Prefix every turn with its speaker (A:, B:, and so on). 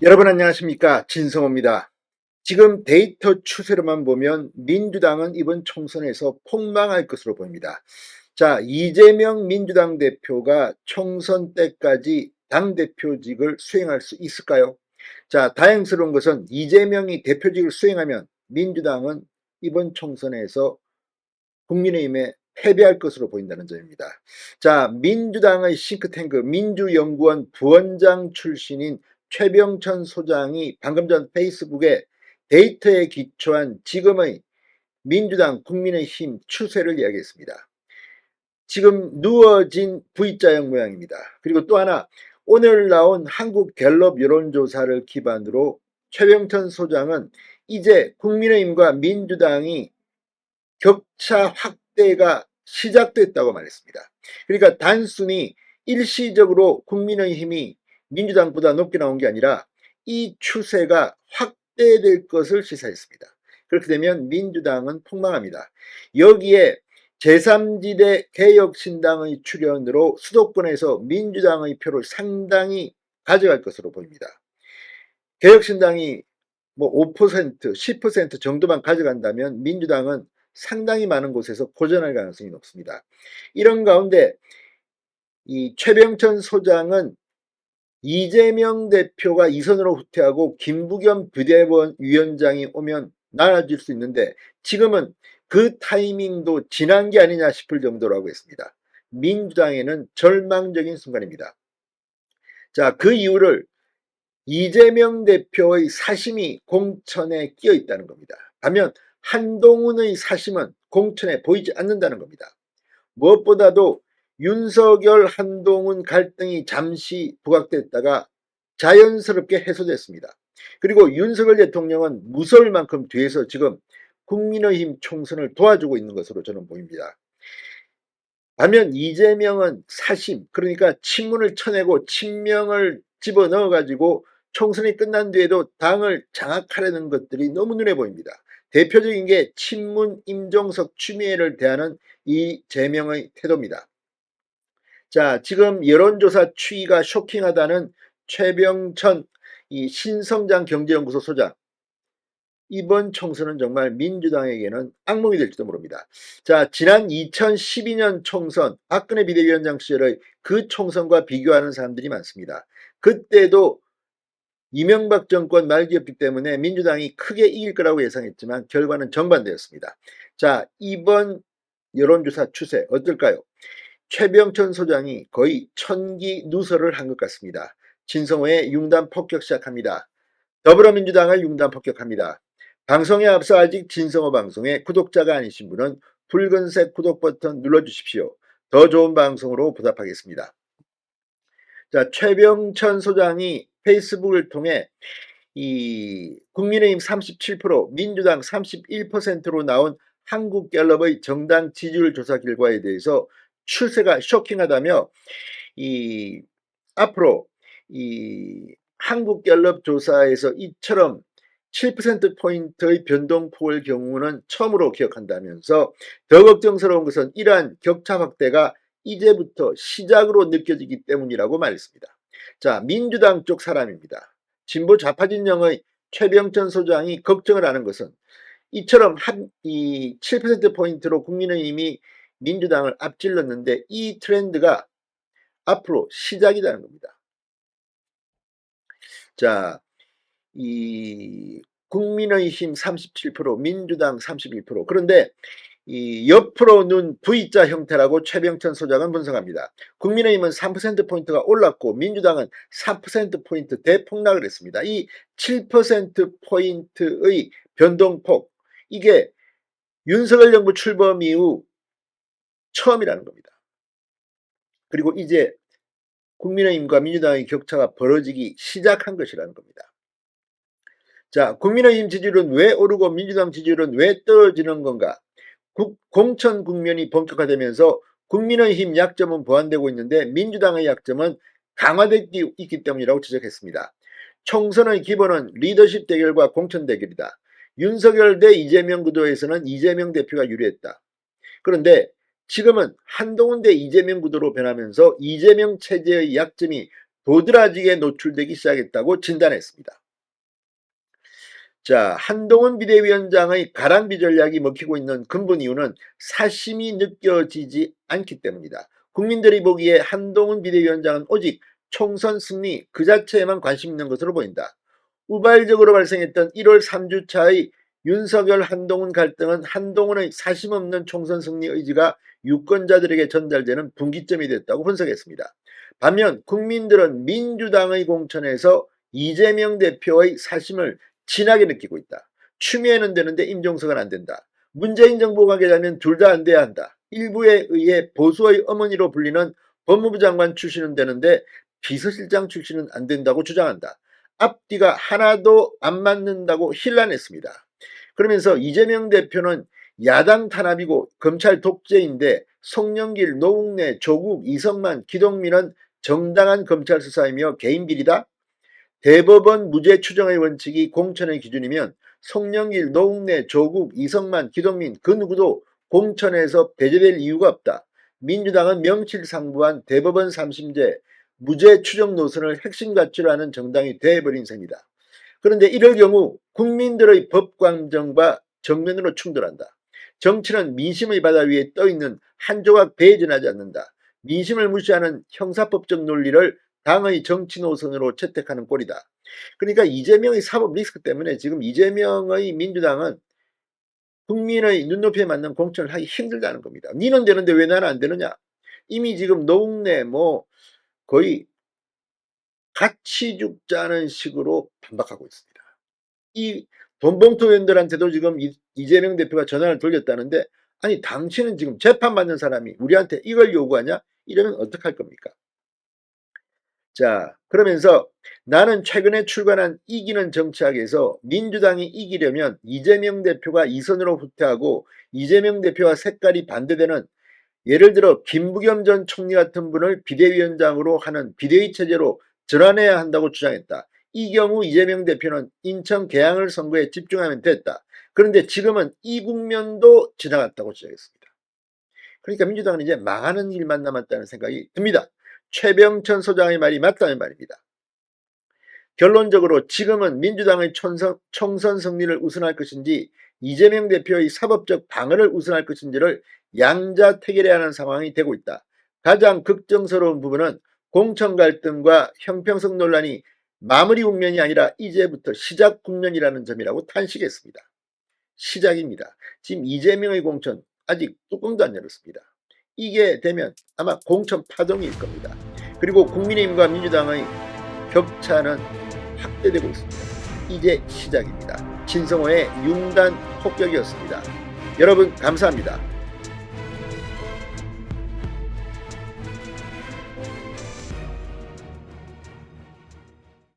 A: 여러분 안녕하십니까 진성호입니다. 지금 데이터 추세로만 보면 민주당은 이번 총선에서 폭망할 것으로 보입니다. 자 이재명 민주당 대표가 총선 때까지 당대표직을 수행할 수 있을까요? 자 다행스러운 것은 이재명이 대표직을 수행하면 민주당은 이번 총선에서 국민의힘에 패배할 것으로 보인다는 점입니다. 자 민주당의 싱크탱크 민주연구원 부원장 출신인 최병천 소장이 방금 전 페이스북에 데이터에 기초한 지금의 민주당 국민의힘 추세를 이야기했습니다. 지금 누워진 V자형 모양입니다. 그리고 또 하나 오늘 나온 한국 갤럽 여론조사를 기반으로 최병천 소장은 이제 국민의힘과 민주당이 격차 확대가 시작됐다고 말했습니다. 그러니까 단순히 일시적으로 국민의힘이 민주당보다 높게 나온 게 아니라 이 추세가 확대될 것을 시사했습니다. 그렇게 되면 민주당은 폭망합니다. 여기에 제3지대 개혁신당의 출연으로 수도권에서 민주당의 표를 상당히 가져갈 것으로 보입니다. 개혁신당이 뭐 5%, 10% 정도만 가져간다면 민주당은 상당히 많은 곳에서 고전할 가능성이 높습니다. 이런 가운데 이 최병천 소장은 이재명 대표가 이선으로 후퇴하고 김부겸 부대원 위원장이 오면 나아질 수 있는데 지금은 그 타이밍도 지난 게 아니냐 싶을 정도라고 했습니다. 민주당에는 절망적인 순간입니다. 자, 그 이유를 이재명 대표의 사심이 공천에 끼어 있다는 겁니다. 반면 한동훈의 사심은 공천에 보이지 않는다는 겁니다. 무엇보다도 윤석열 한동훈 갈등이 잠시 부각됐다가 자연스럽게 해소됐습니다. 그리고 윤석열 대통령은 무서울 만큼 뒤에서 지금 국민의힘 총선을 도와주고 있는 것으로 저는 보입니다. 반면 이재명은 사심, 그러니까 친문을 쳐내고 친명을 집어넣어 가지고 총선이 끝난 뒤에도 당을 장악하려는 것들이 너무 눈에 보입니다. 대표적인 게 친문 임종석 추미애를 대하는 이재명의 태도입니다. 자, 지금 여론조사 추이가 쇼킹하다는 최병천 이 신성장 경제연구소 소장. 이번 총선은 정말 민주당에게는 악몽이 될지도 모릅니다. 자, 지난 2012년 총선, 박근혜 비대위원장 시절의 그 총선과 비교하는 사람들이 많습니다. 그때도 이명박 정권 말기였기 때문에 민주당이 크게 이길 거라고 예상했지만 결과는 정반대였습니다. 자, 이번 여론조사 추세 어떨까요? 최병천 소장이 거의 천기 누설을 한 것 같습니다. 진성호의 융단 폭격 시작합니다. 더불어민주당을 융단 폭격합니다. 방송에 앞서 아직 진성호 방송에 구독자가 아니신 분은 붉은색 구독 버튼 눌러주십시오. 더 좋은 방송으로 보답하겠습니다. 자, 최병천 소장이 페이스북을 통해 이 국민의힘 37%, 민주당 31%로 나온 한국갤럽의 정당 지지율 조사 결과에 대해서 추세가 쇼킹하다며 이 앞으로 이 한국갤럽 조사에서 이처럼 7%포인트의 변동폭을 경우는 처음으로 기억한다면서 더 걱정스러운 것은 이러한 격차 확대가 이제부터 시작으로 느껴지기 때문이라고 말했습니다. 자, 민주당 쪽 사람입니다. 진보 좌파 진영의 최병천 소장이 걱정을 하는 것은 이처럼 한, 이 7%포인트로 국민의힘이 민주당을 앞질렀는데 이 트렌드가 앞으로 시작이라는 겁니다. 자, 이 국민의힘 37%, 민주당 31%. 그런데 이 옆으로 눈 V자 형태라고 최병천 소장은 분석합니다. 국민의힘은 3%포인트가 올랐고 민주당은 4%포인트 대폭락을 했습니다. 이 7%포인트의 변동폭, 이게 윤석열 정부 출범 이후 처음이라는 겁니다. 그리고 이제 국민의힘과 민주당의 격차가 벌어지기 시작한 것이라는 겁니다. 자, 국민의힘 지지율은 왜 오르고 민주당 지지율은 왜 떨어지는 건가? 국, 공천 국면이 본격화되면서 국민의힘 약점은 보완되고 있는데 민주당의 약점은 강화되고 있기 때문이라고 지적했습니다. 총선의 기본은 리더십 대결과 공천 대결이다. 윤석열 대 이재명 구도에서는 이재명 대표가 유리했다. 그런데 지금은 한동훈 대 이재명 구도로 변하면서 이재명 체제의 약점이 도드라지게 노출되기 시작했다고 진단했습니다. 자, 한동훈 비대위원장의 가랑비 전략이 먹히고 있는 근본 이유는 사심이 느껴지지 않기 때문이다. 국민들이 보기에 한동훈 비대위원장은 오직 총선 승리 그 자체에만 관심 있는 것으로 보인다. 우발적으로 발생했던 1월 3주차의 윤석열 한동훈 갈등은 한동훈의 사심 없는 총선 승리 의지가 유권자들에게 전달되는 분기점이 됐다고 분석했습니다. 반면 국민들은 민주당의 공천에서 이재명 대표의 사심을 진하게 느끼고 있다. 추미애는 되는데 임종석은 안 된다. 문재인 정부가 되려면 둘 다 안 돼야 한다. 일부에 의해 보수의 어머니로 불리는 법무부 장관 출신은 되는데 비서실장 출신은 안 된다고 주장한다. 앞뒤가 하나도 안 맞는다고 힐난했습니다. 그러면서 이재명 대표는 야당 탄압이고 검찰 독재인데 송영길, 노웅래, 조국, 이성만, 기동민은 정당한 검찰 수사이며 개인 비리다? 대법원 무죄 추정의 원칙이 공천의 기준이면 송영길, 노웅래, 조국, 이성만, 기동민 그 누구도 공천에서 배제될 이유가 없다. 민주당은 명실상부한 대법원 3심제 무죄 추정 노선을 핵심 가치로 하는 정당이 돼버린 셈이다. 그런데 이럴 경우 국민들의 법관정과 정면으로 충돌한다. 정치는 민심의 바다 위에 떠있는 한 조각 배전하지 않는다. 민심을 무시하는 형사법적 논리를 당의 정치 노선으로 채택하는 꼴이다. 그러니까 이재명의 사법 리스크 때문에 지금 이재명의 민주당은 국민의 눈높이에 맞는 공천을 하기 힘들다는 겁니다. 니는 되는데 왜 나는 안 되느냐? 이미 지금 노웅래 뭐 거의 같이 죽자는 식으로 반박하고 있습니다. 이 돈봉투 의원들한테도 지금 이, 이재명 대표가 전화를 돌렸다는데 아니 당신은 지금 재판받는 사람이 우리한테 이걸 요구하냐? 이러면 어떡할 겁니까? 자 그러면서 나는 최근에 출간한 이기는 정치학에서 민주당이 이기려면 이재명 대표가 이선으로 후퇴하고 이재명 대표와 색깔이 반대되는 예를 들어 김부겸 전 총리 같은 분을 비대위원장으로 하는 비대위 체제로 전환해야 한다고 주장했다. 이 경우 이재명 대표는 인천 개항을 선거에 집중하면 됐다. 그런데 지금은 이 국면도 지나갔다고 주장했습니다. 그러니까 민주당은 이제 망하는 일만 남았다는 생각이 듭니다. 최병천 소장의 말이 맞다는 말입니다. 결론적으로 지금은 민주당의 총선, 총선 승리를 우선할 것인지 이재명 대표의 사법적 방어를 우선할 것인지를 양자택일해야 하는 상황이 되고 있다. 가장 걱정스러운 부분은 공천 갈등과 형평성 논란이 마무리 국면이 아니라 이제부터 시작 국면이라는 점이라고 탄식했습니다. 시작입니다. 지금 이재명의 공천 아직 뚜껑도 안 열었습니다. 이게 되면 아마 공천 파동일 겁니다. 그리고 국민의힘과 민주당의 격차는 확대되고 있습니다. 이제 시작입니다. 진성호의 융단 폭격이었습니다. 여러분 감사합니다.